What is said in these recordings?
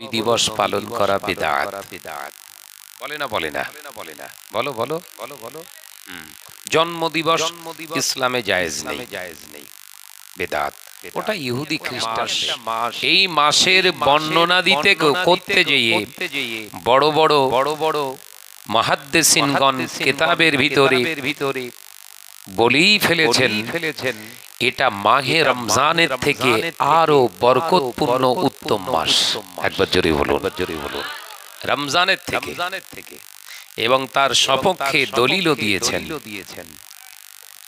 দিবস পালন করা বেদাত। বলে না বলে না? বলে না বলো। বলো বলো বলো জন্ম দিবস ইসলামে জায়েজ নেই। জায়েজ নেই বেদাত। ওটা ইহুদি খ্রিস্টান এই মাসের বর্ণনা দিতে করতে যেয়ে বড় বড় বড় বড় মাহাদ্দেসিনগণ কেতাবের ভিতরে ভিতরে বলেই ফেলেছেন ফেলেছেন এটা মাহে রমজানের থেকে আরও বরকতপূর্ণ উত্তম মাস। একবার জোরে বলুন। জোরে বলুন। রমজানের থেকে। থেকে। এবং তার সপক্ষে দলিলও দিয়েছেন।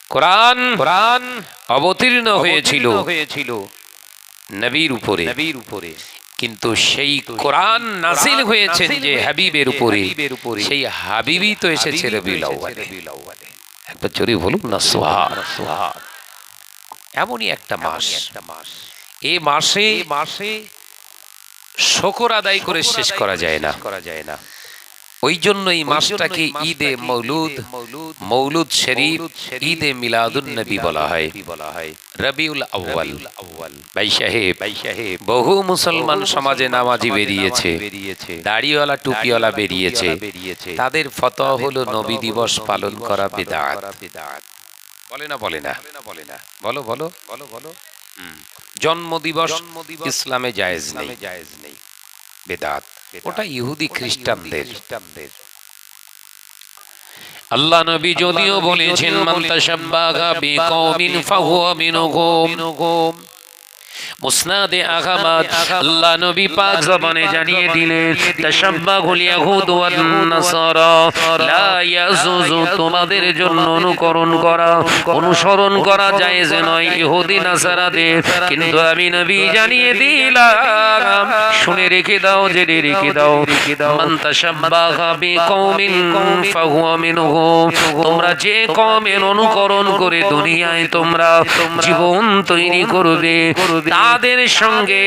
কোরআন কোরআন অবতীর্ণ হয়েছিল। হয়েছিল। নবীর উপরে। নবীর উপরে। কিন্তু সেই কোরআন নাজিল হয়েছেন যে হাবিবের উপরে। সেই হাবিবই তো এসেছে রবিউল আউয়ালে। একবার জোরে বলুন না সোহার সোহার এমনই একটা মাস। একটা মাস। মাসে শকর আদায় করে শেষ করা যায় না। করা যায় না। ওই জন্য এই মাসটাকে ঈদে মৌলুদ মৌলুদ শরীফ ঈদে মিলাদুন নবী বলা হয়। রবিউল আউয়াল। ভাই সাহেব ভাই সাহেব বহু মুসলমান সমাজে নামাজি বেরিয়েছে। বেরিয়েছে। দাড়িওয়ালা টুপিওয়ালা বেরিয়েছে। বেরিয়েছে। তাদের ফতোয়া হলো নবী দিবস পালন করা বিদআত বলে না বলে না। বলে না বলো বলো বলো। বলো জন্ম দিবস ইসলামে জায়েজ নেই। জায়েজ নেই। বেদাত। ওটা ইহুদি খ্রিস্টানদের। আল্লাহ নবী যদিও বলেছেন মান তাশাব্বাহা বিকওমিন ফাহুয়া মিনহুম। মুসনাদে আহমদ আল্লাহ নবী পাক জবানে জানিয়ে দিলেন তাশাব্বাহুল ইয়াহুদ ওয়ান নাসারা, লা ইয়াজুজু তোমাদের জন্য অনুকরণ করা, অনুসরণ করা জায়েজ নয় ইহুদি নাসারাদের। কিন্তু আমি নবী জানিয়ে দিলাম, শুনে রেখে দাও, জেনে রেখে দাও, মান তাশাব্বাহা বিকওমিন ফাহুয়া মিনহুম তোমরা যে কওমের অনুকরণ করে দুনিয়ায় তোমরা জীবন তৈরি করবে তাদের সঙ্গে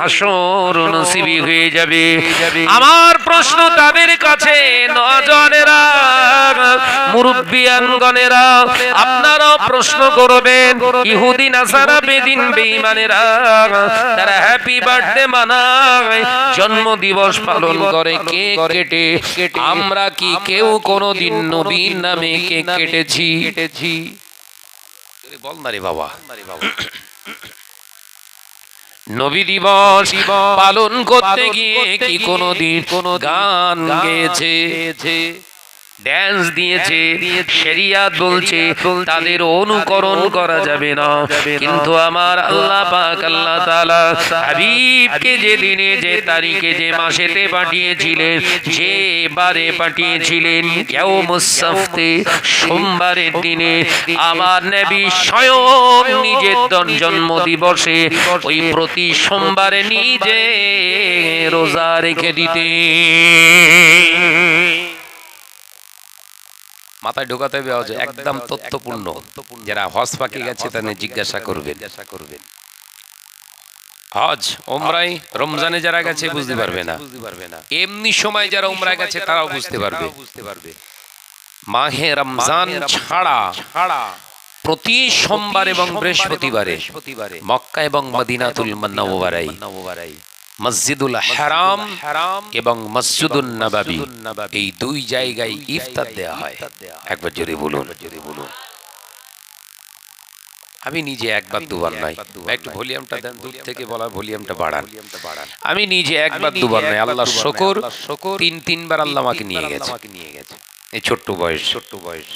হাসর নসিবি হয়ে যাবে। আমার প্রশ্ন তাদের কাছে নজনেরা মুরব্বিয়ানগণেরা আপনারাও প্রশ্ন করবেন ইহুদি নাসারা বেদিন বেঈমানেরা তারা হ্যাপি বার্থডে মানায় জন্ম দিবস পালন করে কেক কেটে। আমরা কি কেউ কোনোদিন নবীর নামে কেক কেটেছি? কেটেছি। বল না রে বাবা। নবী দিবস পালন করতে গিয়ে কি কোনদিন কোন গান গেয়েছে? ড্যান্স দিয়েছে শরিয়াত বলছে তাদের অনুকরণ করা যাবে না। কিন্তু আমার আল্লাহ পাক আল্লাহ তাআলা হাবিবকে যে দিনে যে তারিখে যে মাসেতে পাঠিয়েছিলেন যে বারে পাঠিয়েছিলেন ইয়াউমুস সাফতে সোমবারের দিনে আমার নবী স্বয়ং নিজের জন্ম দিবসে ওই প্রতি সোমবারে নিজে রোজা রেখে দিতে মাথায় ঢোকাতে হবে যে একদম তথ্যপূর্ণ। যারা হজ পাকে গেছে তাদের জিজ্ঞাসা করবেন। হজ ওমরাই রমজানে যারা গেছে বুঝতে পারবে না। এমনি সময় যারা উমরা গেছে তারাও বুঝতে পারবে। বুঝতে পারবে। মাহে রমজান ছাড়া ছাড়া প্রতি সোমবার এবং বৃহস্পতিবারে মক্কা এবং মদিনাতুল মান্নাওয়ারাই মসজিদুল হারাম এবং মসজিদুল নবাবী এই দুই জায়গায় ইফতার দেওয়া হয়। একবার জোরে বলুন। জোরে বলুন। আমি নিজে একবার দুবার নয়। একটু ভলিউমটা দেন দূর থেকে বলা ভলিউমটা বাড়ান। আমি নিজে একবার দুবার নয় আল্লাহ শকর। তিন তিনবার আল্লাহ আমাকে নিয়ে গেছে। এই ছোট্ট বয়স। ছোট্ট বয়স।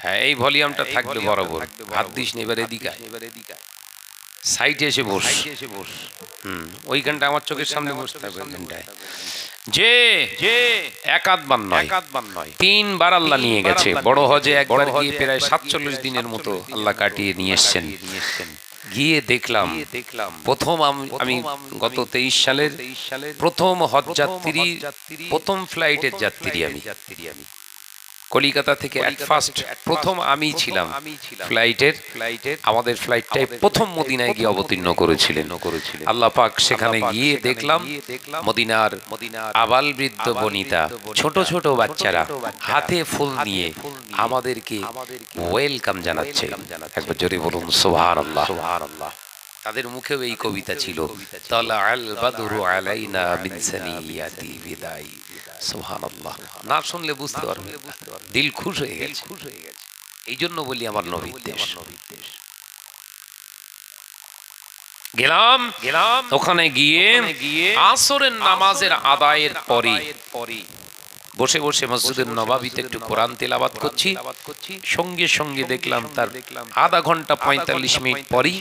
হ্যাঁ এই ভলিউমটা থাকবে বরাবর। হাত দিস এবার এদিকে। আয়। সাইডে এসে বস। এসে বস। হুম ওইখানটা আমার চোখের সামনে বসতে হবে ওইখানটায়। যে যে একাধবার নয়। একাধবার নয়। তিনবার আল্লাহ নিয়ে গেছে। বড় হজে একবার গিয়ে প্রায় সাতচল্লিশ দিনের মতো আল্লাহ কাটিয়ে নিয়ে এসছেন। গিয়ে দেখলাম দেখলাম। প্রথম আমি গত তেইশ সালের প্রথম হজ যাত্রী প্রথম ফ্লাইটের যাত্রী আমি। যাত্রী আমি। কলিকাতা থেকে ফার্স্ট প্রথম আমি ছিলাম ফ্লাইটের। ফ্লাইটের। আমাদের ফ্লাইটটাই প্রথম মদিনায় গিয়ে অবতীর্ণ করেছিলেন। করেছিলেন। আল্লাহ পাক সেখানে গিয়ে দেখলাম মদিনার আবাল বৃদ্ধ বনিতা ছোট ছোট বাচ্চারা হাতে ফুল নিয়ে আমাদেরকে ওয়েলকাম জানাচ্ছে। একবার জোরে বলুন সুবহানাল্লাহ। সুবহানাল্লাহ। তাদের মুখেও এই কবিতা ছিল তালা আল বাদরু আলাইনা মিন সানিয়াতি বিদাই। সুবহানাল্লাহ। না শুনলে বুঝতে পারবে। দিল খুশ হয়ে গেছে। এই জন্য বলি আমার নবীর দেশ। গেলাম গেলাম ওখানে গিয়ে আসরের নামাজের আদায়ের পরে বসে বসে মসজিদের নবাবিতে একটু কোরআন তেলাবাত করছি। সঙ্গে সঙ্গে দেখলাম তার আধা ঘণ্টা পঁয়তাল্লিশ মিনিট পরই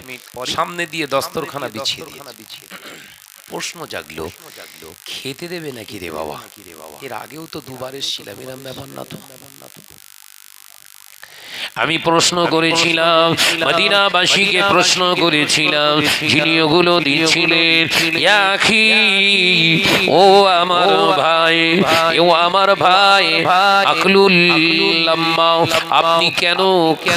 সামনে দিয়ে দস্তরখানা বিছিয়ে দিয়ে প্রশ্ন জাগলো খেতে দেবে নাকি রে বাবা? এর আগেও তো দুবার এসেছিলাম এরম ব্যাপার না তো। আমি প্রশ্ন করেছিলাম মদিনাবাসীকে প্রশ্ন করেছিলাম যিনি ওগুলো দিচ্ছিলেন ইয়াখি ও আমার ভাই ও আমার ভাই আকলুল লাম্মা আপনি কেন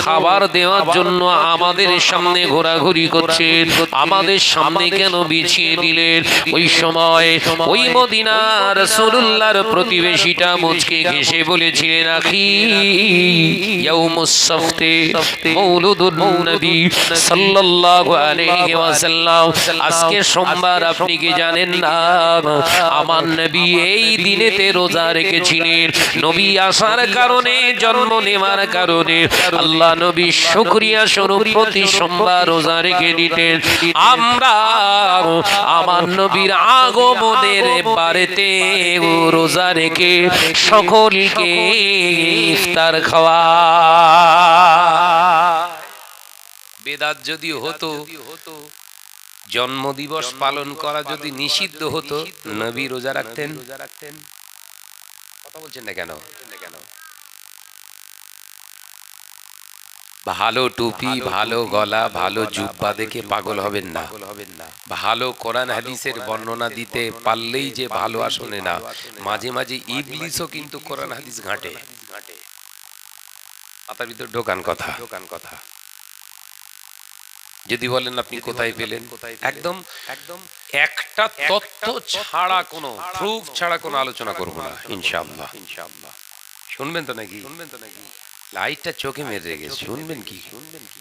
খাবার দেওয়ার জন্য আমাদের সামনে ঘোরাঘুরি করছেন? আমাদের সামনে কেন বিছিয়ে দিলেন? ওই সময় ওই মদিনার রাসূলুল্লাহর প্রতিবেশীটা মুচকে ঘেসে বলেছিলেন আখি আজকে সোমবার আপনি কি জানেন না? আমার নবী এই দিনেতে রোজা রেখেছিলেন। নবী আসার কারণে জন্ম নেওয়ার কারণে আল্লাহ নবী শুকরিয়া স্বরূপ প্রতি সোমবার রোজা রেখে দিতেন। আমরা আমার নবীর আগমনের বাড়িতে রোজা রেখে সকলকে ইফতার খাওয়া। বেদাত যদি হতো, জন্মদিবস পালন করা যদি নিষিদ্ধ হতো, নবী রোজা রাখতেন? কথা বলছেন না কেন? ভালো টুপি ভালো গলা ভালো জুব্বা দেখে পাগল হবেন না। ভালো কোরআন হাদিসের বর্ণনা দিতে পারলেই যে ভালো আসনে না। মাঝে মাঝে ইবলিসও কিন্তু কোরআন হাদিস ঘাটে। মাথার ভিতর ঢোকান কথা। ঢোকান কথা। যদি বলেন আপনি কোথায় পেলেন? একদম একদম একটা তত্ত্ব ছাড়া কোনো প্রুফ ছাড়া কোনো আলোচনা করব না ইনশাআল্লাহ। ইনশাআল্লাহ। শুনবেন তো নাকি? শুনবেন তো নাকি? লাইটটা চোখে মেরে গেছে শুনবেন কি শুনবেন কি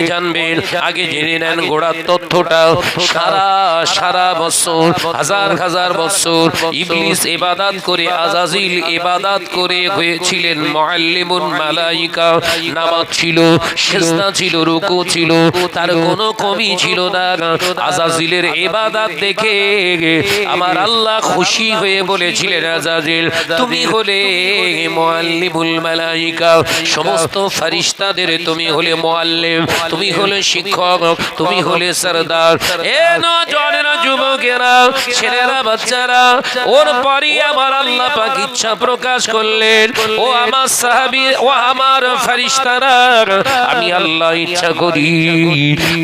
জানবেন আগে জেনে নেন গোড়ার তথ্যটা। সারা সারা বছর হাজার হাজার বছর ইবলিস ইবাদত করে আজাজিল ইবাদত করে হয়েছিলেন মুআল্লিমুন মালাইকা নামাজ ছিল সেজদা ছিল রুকু ছিল তার কোনো কমি ছিল না। আজাজিলের ইবাদত দেখে আমার আল্লাহ খুশি হয়ে বলেছিলেন আজাজিল তুমি হলে মুআল্লিমুল মালাইকা সমস্ত ফেরেশতাদের তুমি হলে মুআল্লিম। তুমি হলে শিক্ষক তুমি হলে সরদার। এ নজনেরা যুবকেরা ছেলেরা বাচ্চারা ওর পরই আমার আল্লাহ পাক ইচ্ছা প্রকাশ করলেন। ও আমার সাহাবী ও আমার ফেরেশতারা আমি আল্লাহ ইচ্ছা করি।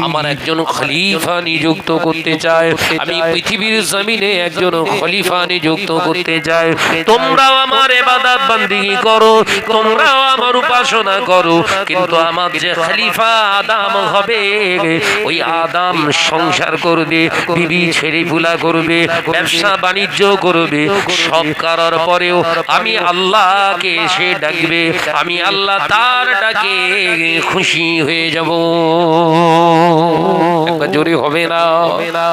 আমার একজন খলিফা নিযুক্ত করতে চায়। আমি পৃথিবীর জমিনে একজন খলিফা নিযুক্ত করতে চায়। তোমরাও আমার এবাদাত বান্দিগি করো। তোমরাও আমার উপাসনা করো। কিন্তু আমার যে খলিফা আদাম হবে। ওই আদাম সংসার করবে, বিবি ছেড়ে ফুলা করবে, ব্যবসা বাণিজ্য করবে। সব করার পরেও আমি আল্লাহকে সে ডাকবে, আমি আল্লাহ তার ডাকে খুশি হয়ে যাব। জোরে হবে না হবে না?